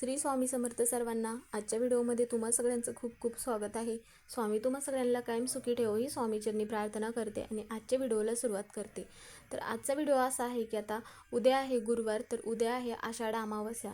श्री स्वामी समर्थ सर्वांना आजच्या व्हिडिओमध्ये तुम्हा सगळ्यांचं खूप खूप स्वागत आहे. स्वामी तुम्हा सगळ्यांना कायम सुखी ठेवो ही स्वामीचरणी प्रार्थना करते आणि आजच्या व्हिडिओला सुरुवात करते. तर आजचा व्हिडिओ असा आहे की आता उद्या आहे गुरुवार तर उद्या आहे आषाढ अमावस्या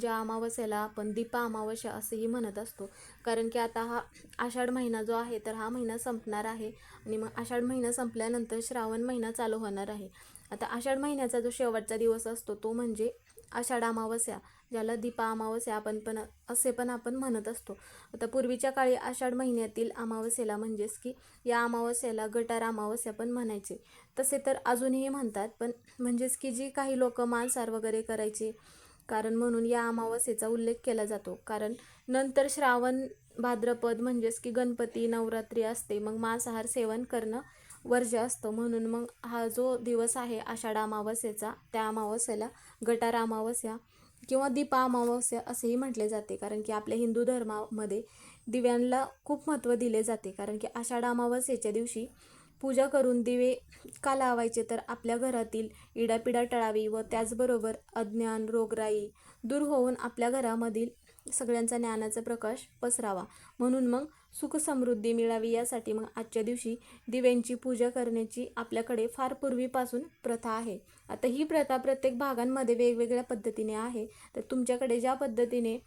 ज्या अमावस्याला आपण दीपा अमावस्या असंही म्हणत असतो. कारण की आता हा आषाढ महिना जो आहे तर हा महिना संपणार आहे आणि मग आषाढ महिना संपल्यानंतर श्रावण महिना चालू होणार आहे. आता आषाढ महिन्याचा जो शेवटचा दिवस असतो तो म्हणजे आषाढ अमावस्या. ज्याला दीपा अमावस्या आपण पण असे पण आपण म्हणत असतो. आता पूर्वीच्या काळी आषाढ महिन्यातील अमावस्येला म्हणजेच की या अमावस्येला गटार अमावस्या पण म्हणायचे. तसे तर अजूनही म्हणतात पण म्हणजेच की जी काही लोक मांसाहार वगैरे करायचे कारण म्हणून या अमावस्येचा उल्लेख केला जातो. कारण नंतर श्रावण भाद्रपद म्हणजेच की गणपती नवरात्री असते मग मांसाहार सेवन करणं वर्ज्य असतं. म्हणून मग हा जो दिवस आहे आषाढ अमावस्येचा त्या अमावस्येला गटार अमावस्या किंवा दीपा अमावस्या असेही म्हटले जाते. कारण की आपल्या हिंदू धर्मामध्ये दिव्यांना खूप महत्त्व दिले जाते. कारण की आषाढ अमावस्येच्या दिवशी पूजा करून दिवे का लावायचे? तर आपल्या घरातील इडापिडा टळावी व त्याचबरोबर अज्ञान रोगराई दूर होऊन आपल्या घरामधील सगळ्यांचा ज्ञानाचा प्रकाश पसरावा. म्हणून मग सुख समृद्धी मिळावी यासाठी मग आजच्या दिवशी दिव्यांची पूजा करण्याची आपल्याकडे फार पूर्वीपासून प्रथा आहे. आता ही प्रथा प्रत्येक भागांमध्ये वेगवेगळ्या पद्धतीने आहे. तर तुमच्याकडे ज्या पद्धतीने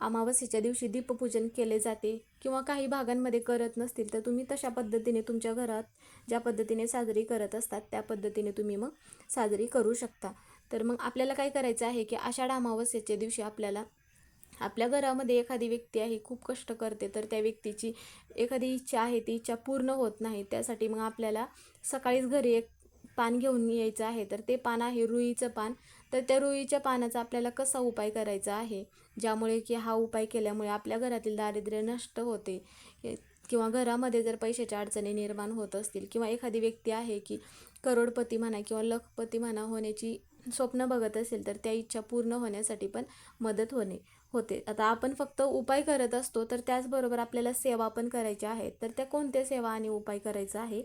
अमावस्येच्या दिवशी दीपपूजन केले जाते किंवा काही भागांमध्ये करत नसतील तर तुम्ही तशा पद्धतीने तुमच्या घरात ज्या पद्धतीने साजरी करत असतात त्या पद्धतीने तुम्ही मग साजरी करू शकता. तर मग आपल्याला काय करायचं आहे की आषाढ अमावस्येच्या दिवशी आपल्याला आपल्या घरामध्ये एखादी व्यक्ती आहे खूप कष्ट करते तर त्या व्यक्तीची एखादी इच्छा आहे ती इच्छा पूर्ण होत नाही. त्यासाठी मग आपल्याला सकाळीच घरी एक पान घेऊन यायचं आहे तर ते पान आहे रुईचं पान. तर त्या रुईच्या पानाचा आपल्याला कसा उपाय करायचा आहे? ज्यामुळे की हा उपाय केल्यामुळे आपल्या घरातील दारिद्र्य नष्ट होते. किंवा घरामध्ये जर पैशाच्या अडचणी निर्माण होत असतील किंवा एखादी व्यक्ती आहे की करोडपती म्हणा किंवा लखपती म्हणा होण्याची स्वप्न बघत असेल तर त्या इच्छा पूर्ण होण्यासाठी पण मदत होणे. होते. आता आपण फक्त उपाय करत असतो तर त्याचबरोबर आपल्याला सेवा पण करायच्या आहेत. तर त्या कोणत्या सेवा आणि उपाय करायचा आहे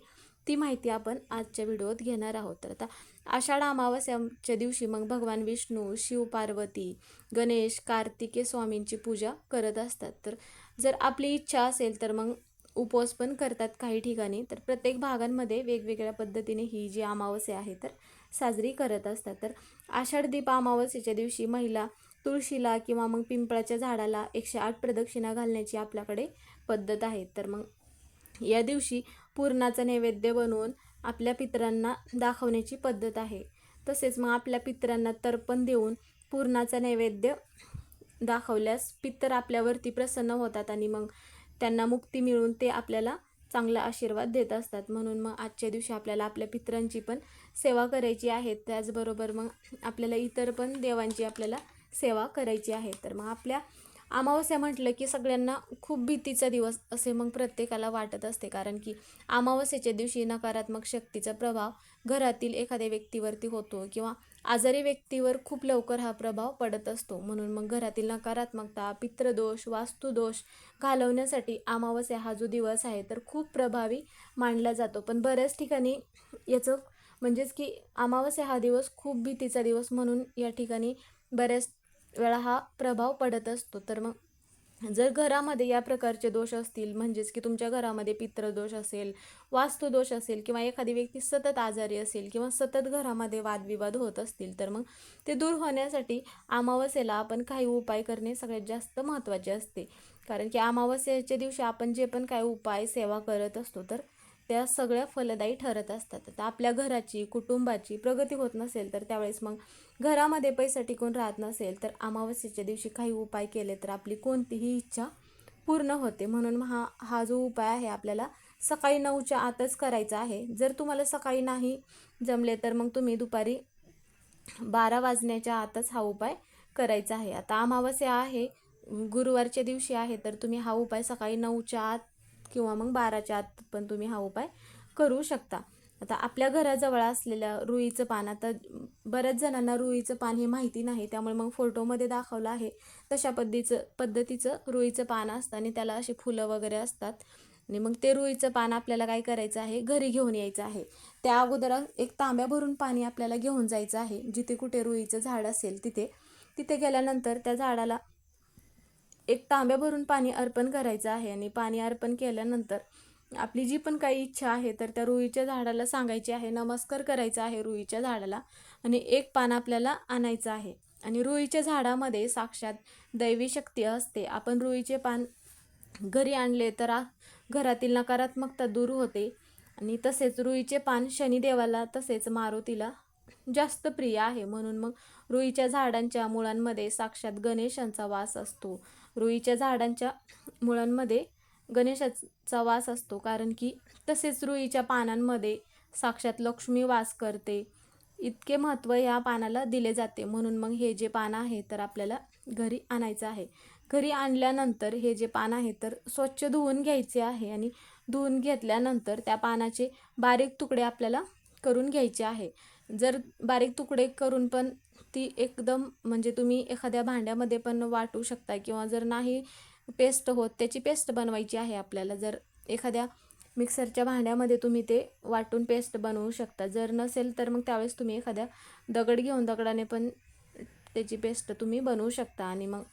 ती माहिती आपण आजच्या व्हिडिओत घेणार आहोत. तर आता आषाढ अमावस्याच्या दिवशी मग भगवान विष्णू शिव पार्वती गणेश कार्तिके स्वामींची पूजा करत असतात. तर जर आपली इच्छा असेल तर मग उपवास पण करतात काही ठिकाणी. तर प्रत्येक भागांमध्ये वेगवेगळ्या पद्धतीने ही जी अमावस्या आहे तर साजरी करत असतात. तर आषाढ दीप अमावस्येच्या दिवशी महिला तुळशीला किंवा मग पिंपळाच्या झाडाला एकशे आठ प्रदक्षिणा घालण्याची आपल्याकडे पद्धत आहे. तर मग या दिवशी पूर्णाचा नैवेद्य बनवून आपल्या पितरांना दाखवण्याची पद्धत आहे. तसेच मग आपल्या पितरांना तर्पण देऊन पूर्णाचा नैवेद्य दाखवल्यास पितर आपल्यावरती प्रसन्न होतात आणि मग त्यांना मुक्ती मिळून ते आपल्याला चांगला आशीर्वाद देत असतात. म्हणून मग आजच्या दिवशी आपल्याला आपल्या पितरांची पण सेवा करायची आहे. त्याचबरोबर मग आपल्याला इतर पण देवांची आपल्याला सेवा करायची आहे. तर मग आपल्या अमावस्या म्हटलं की सगळ्यांना खूप भीतीचा दिवस असे मग प्रत्येकाला वाटत असते. कारण की अमावस्येच्या दिवशी नकारात्मक शक्तीचा प्रभाव घरातील एखाद्या व्यक्तीवरती होतो किंवा आजारी व्यक्तीवर खूप लवकर हा प्रभाव पडत असतो. म्हणून मग घरातील नकारात्मकता पित्रदोष वास्तुदोष घालवण्यासाठी अमावस्या हा जो दिवस आहे तर खूप प्रभावी मानला जातो. पण बऱ्याच ठिकाणी याचं म्हणजेच की अमावस्या हा दिवस खूप भीतीचा दिवस म्हणून या ठिकाणी बऱ्याच वेळा हा प्रभाव पडत असतो. तर मग जर घरामध्ये या प्रकारचे दोष असतील म्हणजेच की तुमच्या घरामध्ये पित्रदोष असेल वास्तुदोष असेल किंवा एखादी व्यक्ती सतत आजारी असेल किंवा सतत घरामध्ये वादविवाद होत असतील तर मग ते दूर होण्यासाठी अमावस्येला आपण काही उपाय करणे सगळ्यात जास्त महत्त्वाचे असते. कारण की अमावस्येच्या दिवशी आपण जे पण काही उपाय सेवा करत असतो तर त्या सगळ्या फलदायी ठरत असतात. आता आपल्या घराची कुटुंबाची प्रगती होत नसेल तर त्यावेळेस मग घरामध्ये पैसा टिकून राहत नसेल तर अमावस्येच्या दिवशी काही उपाय केले तर आपली कोणतीही इच्छा पूर्ण होते. म्हणून हा हा जो उपाय आहे आपल्याला सकाळी नऊच्या आतच करायचा आहे. जर तुम्हाला सकाळी नाही जमले तर मग तुम्ही दुपारी बारा वाजण्याच्या आतच हा उपाय करायचा आहे. आता अमावस्या आहे गुरुवारच्या दिवशी आहे तर तुम्ही हा उपाय सकाळी नऊच्या आत किंवा मग बाराच्या आत पण तुम्ही हा उपाय करू शकता. आता आपल्या घराजवळ असलेल्या रुईचं पान आता बऱ्याच जणांना रुईचं पान हे माहिती नाही त्यामुळे मग फोटोमध्ये दाखवलं आहे. तशा पद्धतीचं पद्धतीचं रुईचं पान असतं आणि त्याला अशी फुलं वगैरे असतात. आणि मग ते रुईचं पान आपल्याला काय करायचं आहे? घरी घेऊन यायचं आहे. त्या अगोदर एक तांब्या भरून पाणी आपल्याला घेऊन जायचं आहे. जिथे कुठे रुईचं झाड असेल तिथे. तिथे गेल्यानंतर त्या झाडाला एक तांब्या भरून पाणी अर्पण करायचं आहे आणि पाणी अर्पण केल्यानंतर आपली जी पण काही इच्छा आहे तर त्या रुईच्या झाडाला सांगायची आहे नमस्कार करायचा आहे रुईच्या झाडाला आणि एक पान आपल्याला आणायचं आहे. आणि रुईच्या झाडामध्ये साक्षात दैवी शक्ती असते. आपण रुईचे पान घरी आणले तर घरातील नकारात्मकता दूर होते आणि तसेच रुईचे पान शनिदेवाला तसेच मारुतीला जास्त प्रिय आहे. म्हणून मग रुईच्या झाडांच्या मुळांमध्ये साक्षात गणेशांचा वास असतो. रुईच्या झाडांच्या मुळांमध्ये गणेशाचा वास असतो. कारण की तसेच रुईच्या पानांमध्ये साक्षात लक्ष्मी वास करते. इतके महत्त्व ह्या पानाला दिले जाते. म्हणून मग हे जे पान आहे तर आपल्याला घरी आणायचं आहे. घरी आणल्यानंतर हे जे पान आहे तर स्वच्छ धुवून घ्यायचे आहे आणि धुवून घेतल्यानंतर त्या पानाचे बारीक तुकडे आपल्याला करून घ्यायचे आहे. जर बारीक तुकडे करून पण ती एकदम म्हणजे तुम्ही एखाद्या भांड्यामध्ये पण वाटू शकता किंवा जर नाही पेस्ट होत त्याची पेस्ट बनवायची आहे आपल्याला. जर एखाद्या मिक्सरच्या भांड्यामध्ये तुम्ही ते वाटून पेस्ट बनवू शकता. जर नसेल तर मग त्यावेळेस तुम्ही एखाद्या दगड घेऊन दगडाने पण त्याची पेस्ट तुम्ही बनवू शकता आणि मग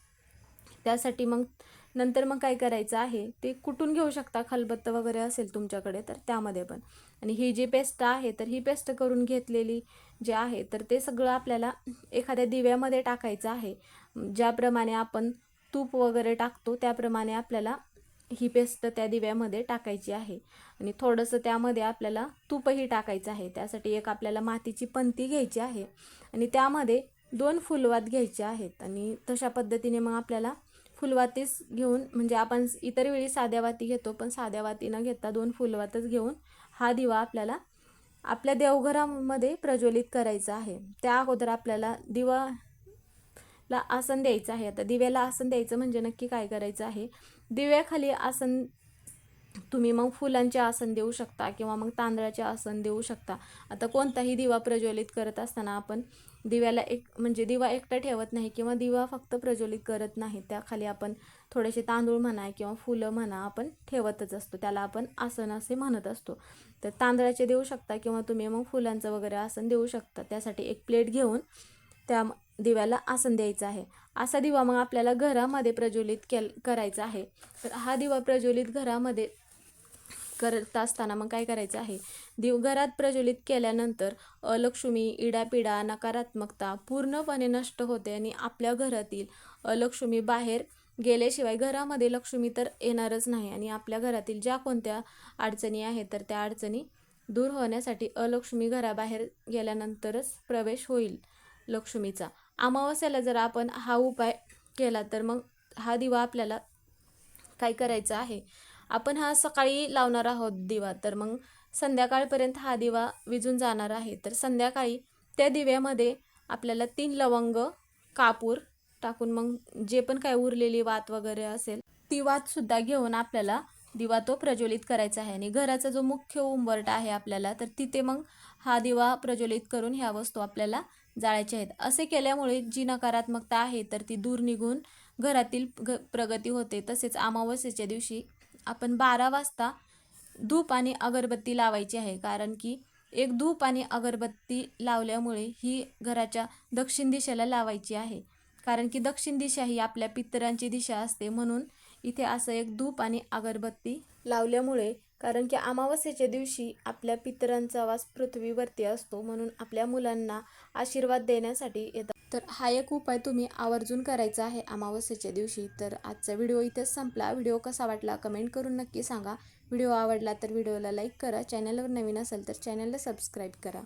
त्यासाठी मग नंतर मग काय करायचं आहे ते कुटून घेऊ शकता? खलबत्त वगैरे असेल तुमच्याकडे तर त्यामध्ये पण. आणि ही जी पेस्ट आहे तर ही पेस्ट करून घेतलेली जे आहे तर ते सगळं आपल्याला एखाद्या दिव्यामध्ये टाकायचं आहे. ज्याप्रमाणे आपण तूप वगैरे टाकतो त्याप्रमाणे आपल्याला ही पेस्ट त्या दिव्यामध्ये टाकायची आहे. आणि थोडंसं त्यामध्ये आपल्याला तूपही टाकायचं आहे. त्यासाठी एक आपल्याला मातीची पंती घ्यायची आहे. आणि त्यामध्ये दोन फुलवात घ्यायचे आहेत. आणि तशा पद्धतीने मग आपल्याला फुलवातीच घेऊन म्हणजे आपण इतर वेळी साध्या वाती घेतो पण साध्या वाती न घेता दोन फुलवातच घेऊन हा दिवा आपल्याला आपल्या देवघरामध्ये प्रज्वलित करायचा आहे. त्या अगोदर आपल्याला दिवा ला आसन द्यायचं आहे. आता दिव्याला आसन द्यायचं म्हणजे नक्की काय करायचं आहे? दिव्याखाली आसन तुम्ही मग फुलांचे आसन देऊ शकता किंवा मग तांदळाचे आसन देऊ शकता. आता कोणताही दिवा प्रज्वलित करत असताना आपण दिव्याला एक म्हणजे दिवा एकटा ठेवत नाही किंवा दिवा फक्त प्रज्वलित करत नाही त्याखाली आपण थोडेसे तांदूळ म्हणा किंवा फुलं म्हणा आपण ठेवतच असतो. त्याला आपण आसन असे म्हणत असतो. तर तांदळाचे देऊ शकता किंवा तुम्ही मग फुलांचं वगैरे आसन देऊ शकता. त्यासाठी एक प्लेट घेऊन त्या दिव्याला आसन द्यायचं आहे. असा दिवा मग आपल्याला घरामध्ये प्रज्वलित केल करायचा आहे. तर हा दिवा प्रज्वलित घरामध्ये करत असताना मग काय करायचं आहे? दिवघरात प्रज्वलित केल्यानंतर अलक्ष्मी इडापिडा नकारात्मकता पूर्णपणे नष्ट होते आणि आपल्या घरातील अलक्ष्मी बाहेर गेल्याशिवाय घरामध्ये लक्ष्मी तर येणारच नाही आणि आपल्या घरातील ज्या कोणत्या अडचणी आहेत तर त्या अडचणी दूर होण्यासाठी अलक्ष्मी घराबाहेर गेल्यानंतरच प्रवेश होईल लक्ष्मीचा. अमावस्याला जर आपण हा उपाय केला तर मग हा दिवा आपल्याला काय करायचं आहे? आपण हा सकाळी लावणार आहोत दिवा तर मग संध्याकाळपर्यंत हा दिवा विजून जाणार आहे. तर संध्याकाळी त्या दिव्यामध्ये आपल्याला तीन लवंग कापूर टाकून मग जे पण काय उरलेली वात वगैरे असेल ती वातसुद्धा घेऊन आपल्याला दिवा तो प्रज्वलित करायचा आहे. आणि घराचा जो मुख्य उंबरटा आहे आपल्याला तर तिथे मग हा दिवा प्रज्वलित करून ह्या वस्तू आपल्याला जाळायच्या आहेत. असे केल्यामुळे जी नकारात्मकता आहे तर ती दूर निघून घरातील घ प्रगती होते. तसेच अमावस्येच्या दिवशी आपण बारा वाजता धूप आणि अगरबत्ती लावायची आहे. कारण की एक धूप आणि अगरबत्ती लावल्यामुळे ही घराच्या दक्षिण दिशेला लावायची आहे. कारण की दक्षिण दिशा ही आपल्या पितरांची दिशा असते. म्हणून इथे असं एक धूप आणि अगरबत्ती लावल्यामुळे कारण की अमावस्येच्या दिवशी आपल्या पितरांचा वास पृथ्वीवरती असतो म्हणून आपल्या मुलांना आशीर्वाद देण्यासाठी येतात. तर हा एक उपाय तुम्ही आवर्जून करायचा आहे अमावस्येच्या दिवशी. तर आजचा व्हिडिओ इथेच संपला. व्हिडिओ कसा वाटला कमेंट करून नक्की सांगा. व्हिडिओ आवडला तर व्हिडिओला लाईक करा. चॅनलवर नवीन असेल तर चॅनलला सबस्क्राईब करा.